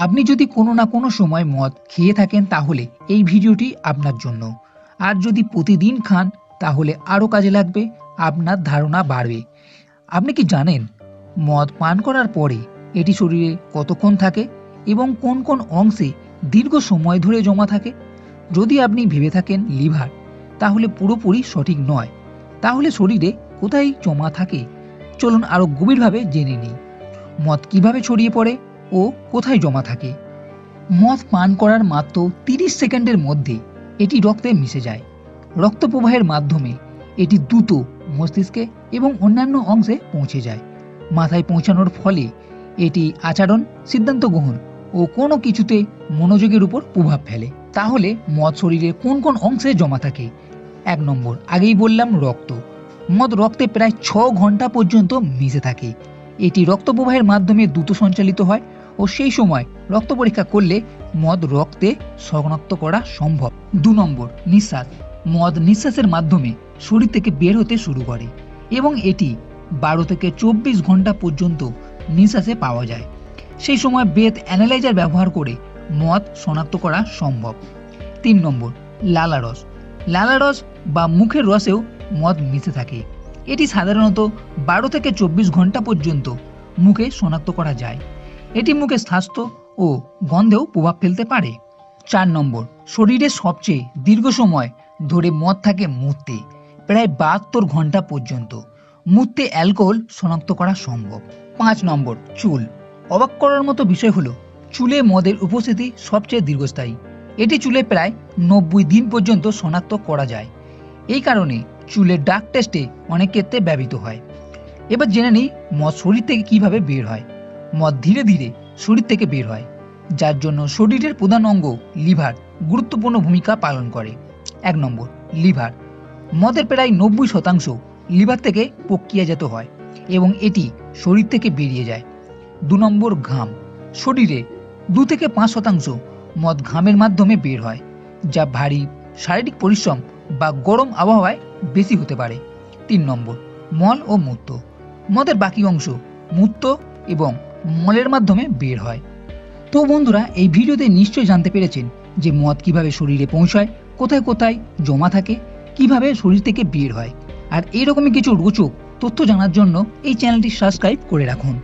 আপনি যদি কোনো না কোনো সময় মদ খেয়ে থাকেন তাহলে এই ভিডিওটি আপনার জন্য। আর যদি প্রতিদিন খান, তাহলে আরও কাজে লাগবে, আপনার ধারণা বাড়বে। আপনি কি জানেন, মদ পান করার পরে এটি শরীরে কতক্ষণ থাকে এবং কোন কোন অংশে দীর্ঘ সময় ধরে জমা থাকে? যদি আপনি ভেবে থাকেন লিভার, তাহলে পুরোপুরি সঠিক নয়। তাহলে শরীরে কোথায় জমা থাকে? চলুন আরও গভীরভাবে জেনে নিই। মদ কীভাবে ছড়িয়ে পড়ে? ও কোথায় জমা থাকে? মদ পান করার মাত্র তিরিশ সেকেন্ডের মধ্যে এটি রক্তে মিশে যায়। রক্ত প্রবাহের মাধ্যমে এটি দ্রুত মস্তিষ্কে এবং অন্যান্য অংশে পৌঁছে যায়। মাথায় পৌঁছানোর ফলে এটি আচরণ, সিদ্ধান্ত গ্রহণ ও কোনো কিছুতে মনোযোগের উপর প্রভাব ফেলে। তাহলে মদ শরীরে কোন কোন অংশে জমা থাকে? এক নম্বর, আগেই বললাম রক্ত। মদ রক্তে প্রায় ছ ঘণ্টা পর্যন্ত মিশে থাকে। এটি রক্ত প্রবাহের মাধ্যমে দ্রুত সঞ্চালিত হয় ও সেই সময় রক্ত পরীক্ষা করলে মদ রক্তে শনাক্ত করা সম্ভব। দু নম্বর, নিঃশ্বাস। মদ নিঃশ্বাসের মাধ্যমে শরীর থেকে বের হতে শুরু করে এবং এটি বারো থেকে চব্বিশ ঘণ্টা পর্যন্ত নিঃশ্বাসে পাওয়া যায়। সেই সময় বেদ অ্যানালাইজার ব্যবহার করে মদ শনাক্ত করা সম্ভব। তিন নম্বর লালারস লালারস বা মুখের রসেও মদ মিশে থাকে। এটি সাধারণত বারো থেকে চব্বিশ ঘণ্টা পর্যন্ত মুখে শনাক্ত করা যায়। এটি মুখে স্বাস্থ্য ও গন্ধেও প্রভাব ফেলতে পারে। চার নম্বর, শরীরে সবচেয়ে দীর্ঘ সময় ধরে মদ থাকে মূর্তে প্রায় বাহাত্তর ঘণ্টা পর্যন্ত। মূর্তে অ্যালকোহল শনাক্ত করা সম্ভব। পাঁচ নম্বর, চুল। অবাক করার মতো বিষয় হলো, চুলে মদের উপস্থিতি সবচেয়ে দীর্ঘস্থায়ী। এটি চুলে প্রায় নব্বই দিন পর্যন্ত শনাক্ত করা যায়। এই কারণে চুলের ডাক টেস্টে অনেক ক্ষেত্রে ব্যবহৃত হয়। এবার জেনে নিই মদ শরীর থেকে কীভাবে বের হয়। মদ ধীরে ধীরে শরীর থেকে বের হয়, যার জন্য শরীরের প্রধান অঙ্গ লিভার গুরুত্বপূর্ণ ভূমিকা পালন করে। এক নম্বর, লিভার। মদের প্রায় নব্বই শতাংশ লিভার থেকে প্রক্রিয়াজাত হয় এবং এটি শরীর থেকে বেরিয়ে যায়। দু নম্বর, ঘাম। শরীরে দু থেকে পাঁচ শতাংশ মদ ঘামের মাধ্যমে বের হয়, যা ভারী শারীরিক পরিশ্রম বা গরম আবহাওয়ায় বেশি হতে পারে। তিন নম্বর, মল ও মূত্র। মদের বাকি অংশ মূত্র এবং মলের মাধ্যমে বের হয়। তো বন্ধুরা, এই ভিডিওতে নিশ্চয়ই জানতে পেরেছেন যে মদ কীভাবে শরীরে পৌঁছায়, কোথায় কোথায় জমা থাকে, কীভাবে শরীর থেকে বের হয়। আর এইরকমই কিছু রোচক তথ্য জানার জন্য এই চ্যানেলটি সাবস্ক্রাইব করে রাখুন।